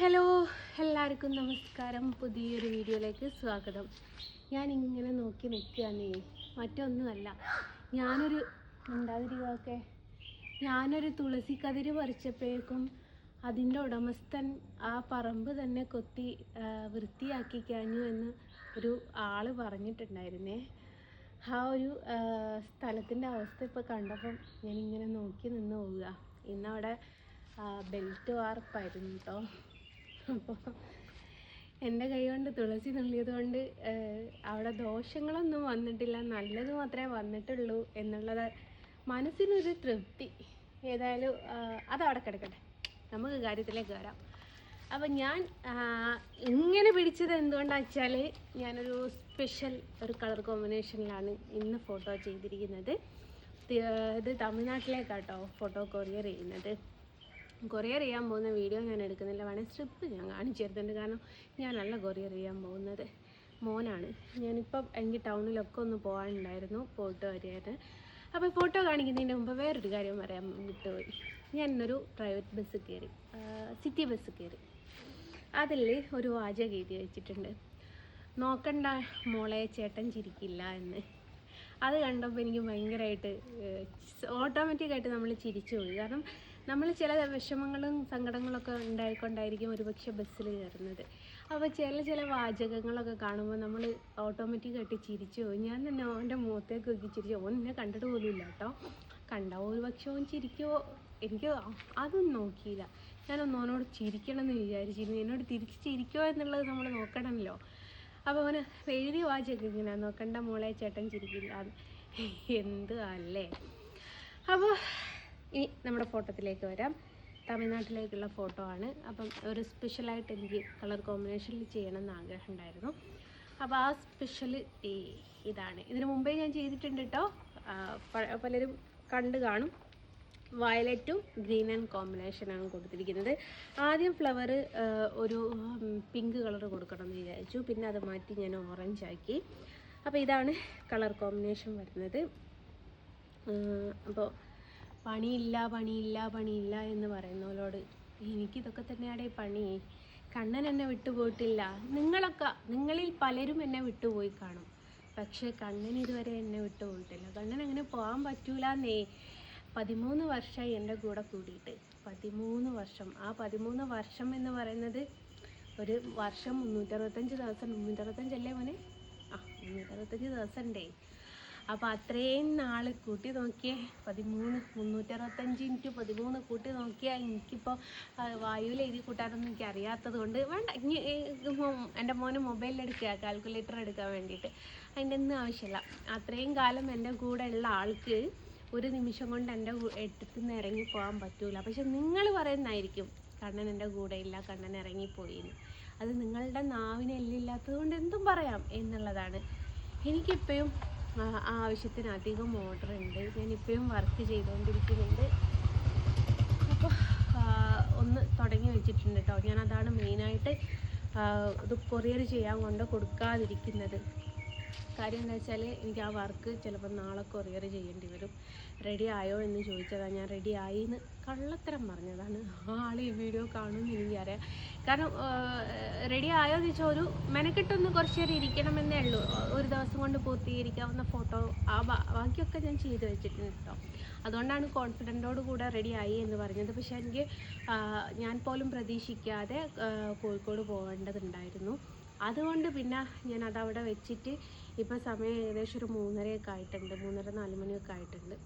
Hello എല്ലാവർക്കും നമസ്കാരം. പുതിയൊരു വീഡിയോയിലേക്ക് സ്വാഗതം. ഞാൻ ഇങ്ങനെ നോക്കി നിൽക്കുകയാണേ. മറ്റൊന്നുമല്ല. ഞാനൊരു ഉണ്ടാതിരിക്കൊക്കെ ഞാനൊരു തുളസി കതിര് പറിച്ചപ്പോഴേക്കും അതിന്റെ ഉടമസ്ഥൻ ആ പറമ്പ് തന്നെ കൊത്തി വൃത്തിയാക്കി കഴിഞ്ഞു എന്ന് ഒരു ആൾ പറഞ്ഞിട്ടുണ്ടായിരുന്നേ. ആ ഒരു സ്ഥലത്തിന്റെ അവസ്ഥ ഇപ്പോൾ കണ്ടപ്പം ഞാനിങ്ങനെ നോക്കി നിന്ന് പോവുക. ഇന്നവിടെ ബെൽറ്റ് വാർപ്പായിരുന്നു കേട്ടോ. അപ്പോൾ എന്റെ കൈ കൊണ്ട് തുളസി നുള്ളിയത് കൊണ്ട് അവിടെ ദോഷങ്ങളൊന്നും വന്നിട്ടില്ല. നല്ലത് മാത്രമേ വന്നിട്ടുള്ളൂ എന്നുള്ളത് മനസ്സിനൊരു തൃപ്തി. ഏതായാലും അത് അതവിടെ കിടക്കട്ടെ. നമുക്ക് കാര്യത്തിലേക്ക് വരാം. അപ്പം ഞാൻ ഇങ്ങനെ പിടിച്ചത് എന്തുകൊണ്ടാണെന്ന് വെച്ചാൽ ഞാനൊരു സ്പെഷ്യൽ ഒരു കളർ കോമ്പിനേഷനിലാണ് ഇന്ന് ഫോട്ടോ ചെയ്തിരിക്കുന്നത്. ഇത് തമിഴ്നാട്ടിലേക്കാട്ടോ ഫോട്ടോ കൊറിയർ ചെയ്യുന്നത്. കൊറിയർ ചെയ്യാൻ പോകുന്ന വീഡിയോ ഞാൻ എടുക്കുന്നില്ല. വേണേൽ സ്ട്രിപ്പ് ഞാൻ കാണിച്ചു തരുന്നുണ്ട്. കാരണം ഞാനല്ല കൊറിയർ ചെയ്യാൻ പോകുന്നത്. മോനാണ്. ഞാനിപ്പം എനിക്ക് ടൗണിലൊക്കെ ഒന്ന് പോകാനുണ്ടായിരുന്നു. പോയിട്ട് വരികയായിരുന്നു. അപ്പോൾ ഫോട്ടോ കാണിക്കുന്നതിന് മുമ്പ് വേറൊരു കാര്യം പറയാൻ വിട്ടുപോയി. ഞാൻ ഇന്നൊരു പ്രൈവറ്റ് ബസ് കയറി. സിറ്റി ബസ് കയറി. അതിൽ ഒരു വാചകം എഴുതി വെച്ചിട്ടുണ്ട്. നോക്കണ്ട മോളെ ചേട്ടൻ ചിരിക്കില്ല എന്ന്. അത് കണ്ടപ്പോൾ എനിക്ക് ഭയങ്കരമായിട്ട് ഓട്ടോമാറ്റിക്കായിട്ട് നമ്മൾ ചിരിച്ചു പോയി കാരണം നമ്മൾ ചില വിഷമങ്ങളും സങ്കടങ്ങളൊക്കെ ഉണ്ടായിക്കൊണ്ടായിരിക്കും ഒരുപക്ഷെ ബസ്സിൽ കയറുന്നത്. അപ്പോൾ ചില ചില വാചകങ്ങളൊക്കെ കാണുമ്പോൾ നമ്മൾ ഓട്ടോമാറ്റിക്കായിട്ട് ചിരിച്ചു പോകും ഞാൻ തന്നെ അവന്റെ മുഖത്തേക്ക് നോക്കി ചിരിച്ചു ഓൻ എന്നെ കണ്ടിട്ട് പോലും ഇല്ല കേട്ടോ. കണ്ടോ ഒരുപക്ഷെ ഓൻ ചിരിക്കുമോ എനിക്ക് അതൊന്നും നോക്കിയില്ല. ഞാനൊന്ന് ഓനോട് ചിരിക്കണം എന്ന് വിചാരിച്ചിരുന്നു. എന്നോട് തിരിച്ച് ചിരിക്കുമോ എന്നുള്ളത് നമ്മൾ നോക്കണമല്ലോ. അപ്പോൾ അവന് എഴുതി വാചകം ഇങ്ങനെ നോക്കണ്ട മോളെ ചേട്ടൻ ചിരിക്കില്ല. എന്ത് അല്ലേ? അപ്പോൾ ഇനി നമ്മുടെ ഫോട്ടോത്തിലേക്ക് വരാം. തമിഴ്നാട്ടിലേക്കുള്ള ഫോട്ടോ ആണ്. അപ്പം ഒരു സ്പെഷ്യലായിട്ട് എനിക്ക് കളർ കോമ്പിനേഷനിൽ ചെയ്യണം എന്ന് ആഗ്രഹം ഉണ്ടായിരുന്നു അപ്പോൾ ആ സ്പെഷ്യൽ ഇതാണ്. ഇതിനു മുമ്പേ ഞാൻ ചെയ്തിട്ടുണ്ട് കേട്ടോ പലരും കണ്ടു കാണും. വയലറ്റും ഗ്രീൻ ആൻഡ് കോമ്പിനേഷനാണ് കൊടുത്തിരിക്കുന്നത്. ആദ്യം ഫ്ലവർ ഒരു പിങ്ക് കളർ കൊടുക്കണം എന്ന് വിചാരിച്ചു. പിന്നെ അത് മാറ്റി ഞാൻ ഓറഞ്ച് ആക്കി. അപ്പോൾ ഇതാണ് കളർ കോമ്പിനേഷൻ വരുന്നത്. അപ്പോൾ പണിയില്ല പണിയില്ല പണിയില്ല എന്ന് പറയുന്നവരോട് എനിക്കിതൊക്കെ തന്നെയാടെ പണി. കണ്ണൻ എന്നെ വിട്ടുപോയിട്ടില്ല. നിങ്ങളൊക്കെ നിങ്ങളിൽ പലരും എന്നെ വിട്ടുപോയി കാണും. പക്ഷേ കണ്ണൻ ഇതുവരെ എന്നെ വിട്ടുപോയിട്ടില്ല. കണ്ണൻ അങ്ങനെ പോകാൻ പറ്റൂല പറ്റൂലെന്നേ. പതിമൂന്ന് വർഷമായി എന്റെ കൂടെ കൂടിയിട്ട്. പതിമൂന്ന് വർഷം. ആ പതിമൂന്ന് വർഷം എന്ന് പറയുന്നത് ഒരു വർഷം മുന്നൂറ്ററുപത്തഞ്ച് ദിവസം മുന്നൂറ്ററുപത്തഞ്ചല്ലേ മോനെ? ആ മുന്നൂറ്ററുപത്തഞ്ച് ദിവസം ഉണ്ടേ അപ്പോൾ അത്രയും നാൾ കൂട്ടി നോക്കിയേ. പതിമൂന്ന് മുന്നൂറ്ററുപത്തഞ്ച് ഇന്റു പതിമൂന്ന് കൂട്ടി നോക്കിയാൽ എനിക്കിപ്പോൾ വായുവിൽ എഴുതി കൂട്ടാനൊന്നും എനിക്ക് അറിയാത്തത് കൊണ്ട് വേണ്ട ഇനി എന്റെ മോന് മൊബൈലിൽ എടുക്കുക കാൽക്കുലേറ്റർ എടുക്കാൻ വേണ്ടിയിട്ട്. അതിന്റെ ഒന്നും ആവശ്യമില്ല. അത്രയും കാലം എന്റെ കൂടെ ഉള്ള ആൾക്ക് ഒരു നിമിഷം കൊണ്ട് എന്റെ എടുത്തു നിന്ന് ഇറങ്ങി പോകാൻ പറ്റൂല. പക്ഷെ നിങ്ങൾ പറയുന്നതായിരിക്കും കണ്ണൻ എന്റെ കൂടെ ഇല്ല കണ്ണൻ ഇറങ്ങിപ്പോയിന്ന്. അത് നിങ്ങളുടെ നാവിന് എല്ലില്ലാത്തത് കൊണ്ട് എന്തും പറയാം എന്നുള്ളതാണ്. എനിക്കിപ്പോഴും ആ, ആ ആവശ്യത്തിന് അധികം ഓർഡർ ഉണ്ട്. ഞാൻ ഇപ്പോഴും വർക്ക് ചെയ്തുകൊണ്ടിരിക്കുന്നുണ്ട്. അപ്പോൾ ഒന്ന് തുടങ്ങി വെച്ചിട്ടുണ്ട് കേട്ടോ ഞാൻ അതാണ് മെയിനായിട്ട് ഇത് കൊറിയർ ചെയ്യാൻ കൊണ്ട് കൊടുക്കാതിരിക്കുന്നത്. കാര്യം എന്താ വെച്ചാൽ എനിക്ക് ആ വർക്ക് ചിലപ്പോൾ നാളെ കൊറിയർ ചെയ്യേണ്ടി വരും. റെഡി ആയോ എന്ന് ചോദിച്ചതാണ് ഞാൻ റെഡി ആയി എന്ന് കള്ളത്തരം പറഞ്ഞതാണ്. ആൾ ഈ വീഡിയോ കാണുമെന്ന് എനിക്കറിയാം. കാരണം റെഡി ആയോ എന്ന് വെച്ചാൽ ഒരു മെനക്കെട്ടൊന്ന് കുറച്ച് നേരം ഇരിക്കണമെന്നേ ഉള്ളൂ. ഒരു ദിവസം കൊണ്ട് പൂർത്തീകരിക്കാവുന്ന ഫോട്ടോ ആ ബാക്കിയൊക്കെ ഞാൻ ചെയ്ത് വെച്ചിട്ടുണ്ട് കേട്ടോ അതുകൊണ്ടാണ് കോൺഫിഡന്റോട് കൂടെ റെഡി ആയി എന്ന് പറഞ്ഞത്. പക്ഷേ എനിക്ക് ഞാൻ പോലും പ്രതീക്ഷിക്കാതെ കോഴിക്കോട് പോകേണ്ടതുണ്ടായിരുന്നു. അതുകൊണ്ട് പിന്നെ ഞാൻ അതവിടെ വെച്ചിട്ട് ഇപ്പോൾ സമയം ഏകദേശം ഒരു മൂന്നരയൊക്കെ ആയിട്ടുണ്ട്. മൂന്നര നാല് മണിയൊക്കെ ആയിട്ടുണ്ട്.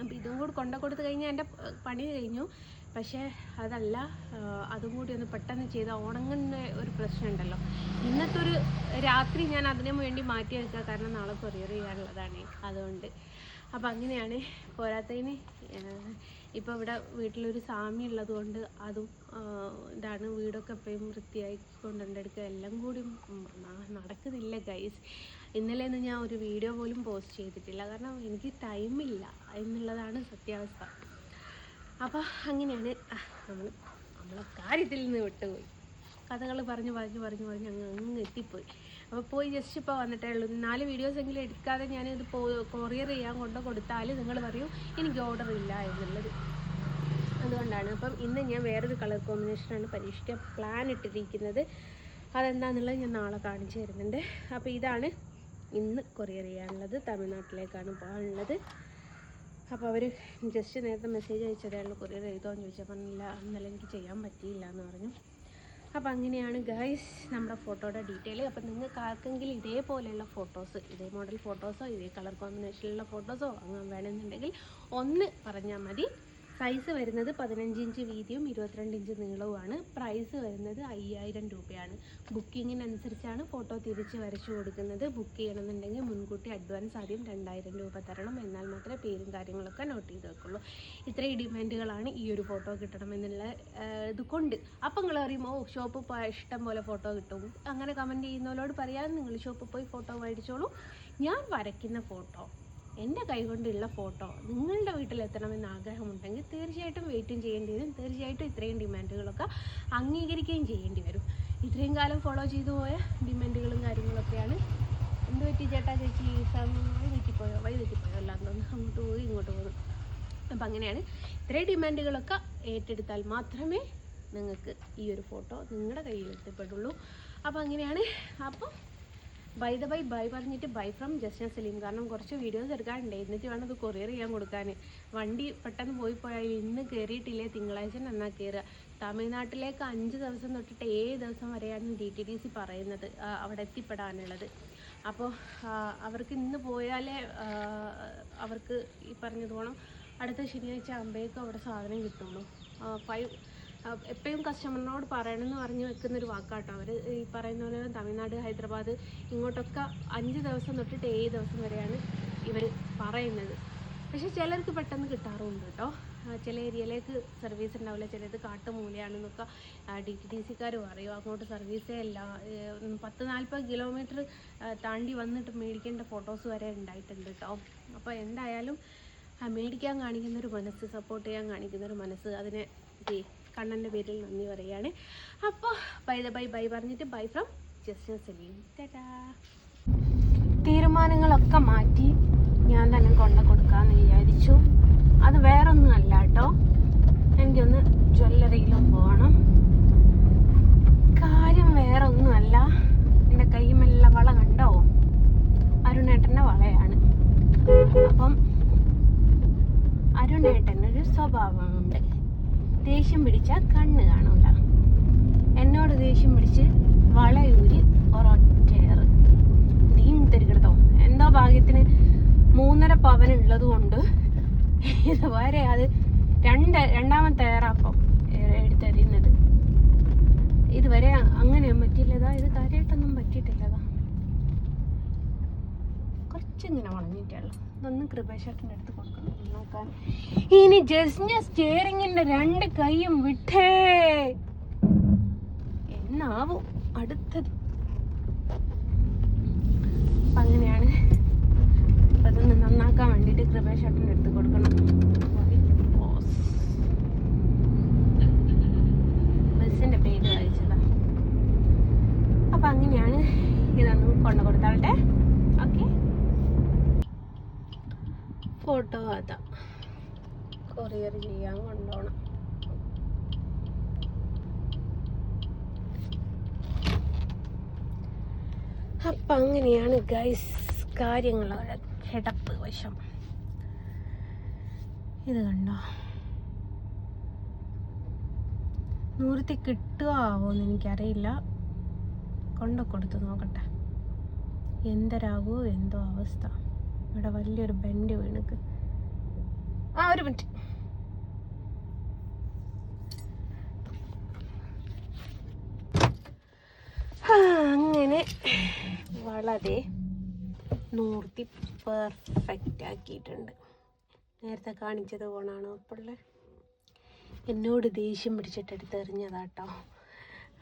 അപ്പം ഇതും കൂടി കൊണ്ട കൊടുത്തു കഴിഞ്ഞാൽ എന്റെ പണി കഴിഞ്ഞു. പക്ഷേ അതല്ല അതും കൂടി ഒന്ന് പെട്ടെന്ന് ചെയ്ത ഉണങ്ങുന്ന ഒരു പ്രശ്നമുണ്ടല്ലോ ഇന്നത്തെ ഒരു രാത്രി ഞാൻ അതിനു വേണ്ടി മാറ്റി വെക്കുക കാരണം നാളെ കൊറിയർ ചെയ്യാനുള്ളതാണ് അതുകൊണ്ട്. അപ്പം അങ്ങനെയാണ് പോരാത്തതിന് ഇപ്പോൾ ഇവിടെ വീട്ടിലൊരു സാമി ഉള്ളത് കൊണ്ട് അതും ഇതാണ് വീടൊക്കെ എപ്പോഴും വൃത്തിയായി കൊണ്ടുണ്ടെടുക്കുക എല്ലാം കൂടി നടക്കുന്നില്ല ഗൈസ് ഇന്നലെ ഒന്നും ഞാൻ ഒരു വീഡിയോ പോലും പോസ്റ്റ് ചെയ്തിട്ടില്ല. കാരണം എനിക്ക് ടൈമില്ല എന്നുള്ളതാണ് സത്യാവസ്ഥ. അപ്പോൾ അങ്ങനെയാണ് നമ്മൾ നമ്മളെ കാര്യത്തിൽ നിന്ന് വിട്ടുപോയി. കഥകൾ പറഞ്ഞ് പറഞ്ഞ് പറഞ്ഞ് പറഞ്ഞ് അങ്ങ് അങ്ങ് എത്തിപ്പോയി. അപ്പോൾ പോയി ജസ്റ്റ് ഇപ്പോൾ വന്നിട്ടേ ഉള്ളൂ. നാല് വീഡിയോസ് എങ്കിലും എടുക്കാതെ ഞാനിത് പോ കൊറിയർ ചെയ്യാൻ കൊണ്ട് കൊടുത്താൽ നിങ്ങൾ പറയും എനിക്ക് ഓർഡർ ഇല്ല എന്നുള്ളത്. അതുകൊണ്ടാണ്. അപ്പം ഇന്ന് ഞാൻ വേറൊരു കളർ കോമ്പിനേഷനാണ് പരീക്ഷിക്കാൻ പ്ലാൻ ഇട്ടിരിക്കുന്നത്. അതെന്താണെന്നുള്ളത് ഞാൻ നാളെ കാണിച്ചു തരുന്നുണ്ട്. അപ്പോൾ ഇതാണ് ഇന്ന് കൊറിയർ ചെയ്യാനുള്ളത് തമിഴ്നാട്ടിലേക്കാണ് പോകാനുള്ളത്. അപ്പോൾ അവർ ജസ്റ്റ് നേരത്തെ മെസ്സേജ് അയച്ചതേ ഉള്ളൂ കൊറിയർ ചെയ്തോന്ന് ചോദിച്ചപ്പോൾ ഇല്ല ഇന്നലെ എനിക്ക് ചെയ്യാൻ പറ്റിയില്ല എന്ന് പറഞ്ഞു. അപ്പോൾ അങ്ങനെയാണ് ഗൈസ് നമ്മുടെ ഫോട്ടോയുടെ ഡീറ്റെയിൽ അപ്പോൾ നിങ്ങൾക്ക് ആർക്കെങ്കിലും ഇതേപോലെയുള്ള ഫോട്ടോസ് ഇതേ മോഡൽ ഫോട്ടോസോ ഇതേ കളർ കോമ്പിനേഷനിലുള്ള ഫോട്ടോസോ അങ്ങനെ വേണമെന്നുണ്ടെങ്കിൽ ഒന്ന് പറഞ്ഞാൽ മതി. സൈസ് വരുന്നത് പതിനഞ്ച് ഇഞ്ച് വീതിയും ഇരുപത്തിരണ്ട് ഇഞ്ച് നീളവുമാണ്. പ്രൈസ് വരുന്നത് അയ്യായിരം രൂപയാണ്. ബുക്കിങ്ങിനനുസരിച്ചാണ് ഫോട്ടോ തിരിച്ച് വരച്ചു കൊടുക്കുന്നത്. ബുക്ക് ചെയ്യണമെന്നുണ്ടെങ്കിൽ മുൻകൂട്ടി അഡ്വാൻസ് ആദ്യം രണ്ടായിരം രൂപ തരണം. എന്നാൽ മാത്രമേ പേരും കാര്യങ്ങളൊക്കെ നോട്ട് ചെയ്ത് വെക്കുള്ളൂ. ഇത്രയും ഡിമാൻഡുകളാണ് ഈ ഒരു ഫോട്ടോ കിട്ടണമെന്നുള്ള ഇത് കൊണ്ട് അപ്പം നിങ്ങൾ അറിയുമോ ഷോപ്പ് ഇഷ്ടം പോലെ ഫോട്ടോ കിട്ടും. അങ്ങനെ കമന്റ് ചെയ്യുന്നവരോട് പറയാൻ നിങ്ങൾ ഷോപ്പിൽ പോയി ഫോട്ടോ മേടിച്ചോളൂ. ഞാൻ വരയ്ക്കുന്ന ഫോട്ടോ എന്റെ കൈകൊണ്ടുള്ള ഫോട്ടോ നിങ്ങളുടെ വീട്ടിലെത്തണമെന്ന് ആഗ്രഹമുണ്ടെങ്കിൽ തീർച്ചയായിട്ടും വെയിറ്റും ചെയ്യേണ്ടി വരും. തീർച്ചയായിട്ടും ഇത്രയും ഡിമാൻഡുകളൊക്കെ അംഗീകരിക്കുകയും ചെയ്യേണ്ടി വരും. ഇത്രയും കാലം ഫോളോ ചെയ്തു പോയ ഡിമാൻഡുകളും കാര്യങ്ങളൊക്കെയാണ്. എന്ത് പറ്റി ചേട്ടാ ചേച്ചി? സം- വഴി തെറ്റിപ്പോയോ? വഴി തെറ്റിപ്പോയോ? എല്ലാം തോന്നുന്നു അങ്ങോട്ട് പോയി ഇങ്ങോട്ട് പോകും അപ്പം അങ്ങനെയാണ്. ഇത്രയും ഡിമാൻഡുകളൊക്കെ ഏറ്റെടുത്താൽ മാത്രമേ നിങ്ങൾക്ക് ഈ ഒരു ഫോട്ടോ നിങ്ങളുടെ കയ്യിൽ എത്തിപ്പെടുള്ളൂ. അപ്പോൾ അങ്ങനെയാണ്. അപ്പം ബൈ ദ ബൈ ബൈ പറഞ്ഞിട്ട് ബൈ ഫ്രം ജസ്റ്റിൻ സലീം. കാരണം കുറച്ച് വീഡിയോസ് എടുക്കാനുണ്ട്. എന്നിട്ട് വേണം അത് കൊറിയർ ചെയ്യാൻ കൊടുക്കാൻ വണ്ടി പെട്ടെന്ന് പോയി പോയാൽ ഇന്ന് കയറിയിട്ടില്ലേ തിങ്കളാഴ്ച നന്നാ കയറുക തമിഴ്നാട്ടിലേക്ക് അഞ്ച് ദിവസം തൊട്ടിട്ട് ഏഴ് ദിവസം വരെയാണ് ഡി ടി ഡി സി പറയുന്നത്. അവിടെ എത്തിപ്പെടാനുള്ളത്. അപ്പോൾ അവർക്ക് ഇന്ന് പോയാലേ അവർക്ക് ഈ പറഞ്ഞതുപോണം അടുത്ത ശനിയാഴ്ച ആകുമ്പോഴേക്കും അവിടെ സാധനം കിട്ടുള്ളൂ. ഫൈവ് എപ്പോഴും കസ്റ്റമറിനോട് പറയണമെന്ന് പറഞ്ഞു വെക്കുന്ന ഒരു വാക്കാട്ടോ. അവർ ഈ പറയുന്ന പോലെ തമിഴ്നാട് ഹൈദരാബാദ് ഇങ്ങോട്ടൊക്കെ അഞ്ച് ദിവസം തൊട്ടിട്ട് ഏഴ് ദിവസം വരെയാണ് ഇവർ പറയുന്നത്. പക്ഷെ ചിലർക്ക് പെട്ടെന്ന് കിട്ടാറുമുണ്ട് കേട്ടോ. ചില ഏരിയയിലേക്ക് സർവീസ് ഉണ്ടാവില്ല. ചിലത് കാട്ടുമൂലയാണെന്നൊക്കെ ഡി ടി ഡി സിക്കാർ പറയും. അങ്ങോട്ട് സർവീസേ അല്ല പത്ത് നാൽപ്പത് കിലോമീറ്റർ താണ്ടി വന്നിട്ട് മേടിക്കേണ്ട ഫോട്ടോസ് വരെ ഉണ്ടായിട്ടുണ്ട് കേട്ടോ. അപ്പോൾ എന്തായാലും മേടിക്കാൻ കാണിക്കുന്ന ഒരു മനസ്സ് സപ്പോർട്ട് ചെയ്യാൻ കാണിക്കുന്ന ഒരു മനസ്സ് അതിനെ കണ്ണന്റെ പേരിൽ നന്ദി പറയുകയാണ്. അപ്പോൾ ബൈ ദ ബൈ ബൈ പറഞ്ഞിട്ട് bye from just Saleem. Tata. തീരുമാനങ്ങളൊക്കെ മാറ്റി ഞാൻ തന്നെ കൊണ്ട കൊടുക്കാമെന്ന് വിചാരിച്ചു. അത് വേറൊന്നും അല്ല കേട്ടോ. എനിക്കൊന്ന് ജ്വല്ലറിയിലും പോകണം. കാര്യം വേറെ ഒന്നുമല്ല എന്റെ കൈമെല്ല വള കണ്ടോ? അരുണേട്ടന്റെ വളയാണ്. അപ്പം അരുണേട്ടനൊരു സ്വഭാവമുണ്ട്. ദേഷ്യം പിടിച്ചാൽ കണ്ണ് കാണൂല. എന്നോട് ദേഷ്യം പിടിച്ച് വളയൂരി ഒരൊറ്റയറ് നീ തിരികെടുത്തോ എന്തോ ഭാഗ്യത്തിന് മൂന്നര പവൻ ഉള്ളത് കൊണ്ട് ഇതുവരെ അത് രണ്ട് രണ്ടാമത്തെ ഏറാപ്പം എടുത്തെറിയുന്നത്. ഇതുവരെ അങ്ങനെ പറ്റിയില്ലതാ ഇത് കാര്യമായിട്ടൊന്നും പറ്റിയിട്ടില്ലതാ കുറച്ചിങ്ങനെ വളഞ്ഞിട്ടുള്ളൂ ഇതൊന്നും കൃപേശേട്ടന്റെ അടുത്ത് കൊടുക്കണം. നോക്കാൻ. ഇനി ജസ്റ്റ് സ്റ്റിയറിങ്ങിന്റെ രണ്ട് കൈയും വിട്ടേ. എന്നാവും അടുത്തത്. അങ്ങനെയാണ്. അപ്പൊ അതൊന്ന് നന്നാക്കാൻ വേണ്ടിയിട്ട് കൃപേശേട്ടന്റെ അടുത്ത് കൊടുക്കണം. ബസ്സിന്റെ പേര് വായിച്ചതാ. അപ്പൊ അങ്ങനെയാണ്. ഇതൊന്ന് കൊണ്ടു കൊടുത്താവട്ടെ ഫോട്ടോ അതാ. കൊറിയർ ചെയ്യാൻ കൊണ്ടോണം. അപ്പം അങ്ങനെയാണ് ഗൈസ് കാര്യങ്ങളുടെ കിടപ്പ് വശം. ഇത് കണ്ടോ? നൂറത്തി കിട്ടുകയാവോന്ന് എനിക്കറിയില്ല. കൊണ്ടു കൊടുത്തു നോക്കട്ടെ. എന്തരാകോ എന്തോ അവസ്ഥ. ഇവിടെ വലിയൊരു ബെൻഡ് വീണക്ക്. ആ ഒരു മിനിറ്റ്. അങ്ങനെ വളരെ നൂർത്തി പെർഫെക്റ്റ് ആക്കിയിട്ടുണ്ട്. നേരത്തെ കാണിച്ചത് പോണാണോ അപ്പോൾ എന്നോട് ദേഷ്യം പിടിച്ചിട്ട് എടുത്ത് എറിഞ്ഞതാട്ടോ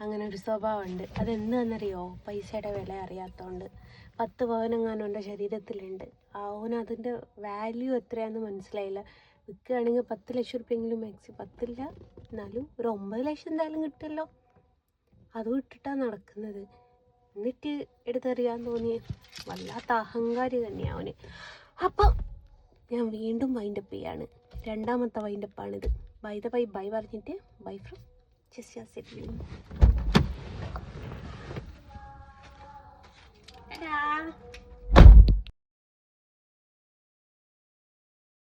അങ്ങനെ ഒരു സ്വഭാവമുണ്ട്. അതെന്താണെന്നറിയോ പൈസയുടെ വില അറിയാത്തതുകൊണ്ട് പത്ത് പവനെങ്ങാനും എന്റെ ശരീരത്തിലുണ്ട്. അവന് അതിന്റെ വാല്യൂ എത്രയാണെന്ന് മനസ്സിലായില്ല. വിൽക്കുകയാണെങ്കിൽ പത്ത് ലക്ഷം റുപ്യെങ്കിലും മാക്സി പത്തില്ല എന്നാലും ഒരു ഒമ്പത് ലക്ഷം എന്തായാലും കിട്ടുമല്ലോ. അത് വിട്ടിട്ടാണ് നടക്കുന്നത്. എന്നിട്ട് എടുത്തെറിയാൻ തോന്നിയ? വല്ലാത്ത അഹങ്കാരി തന്നെയാണ് അവന്. അപ്പം ഞാൻ വീണ്ടും വൈൻഡപ്പ് ചെയ്യാണ്. രണ്ടാമത്തെ വൈൻഡപ്പാണിത് ബൈ ദ ബൈ ബൈ പറഞ്ഞിട്ട് bye from Just yan si Blue. Ta-da!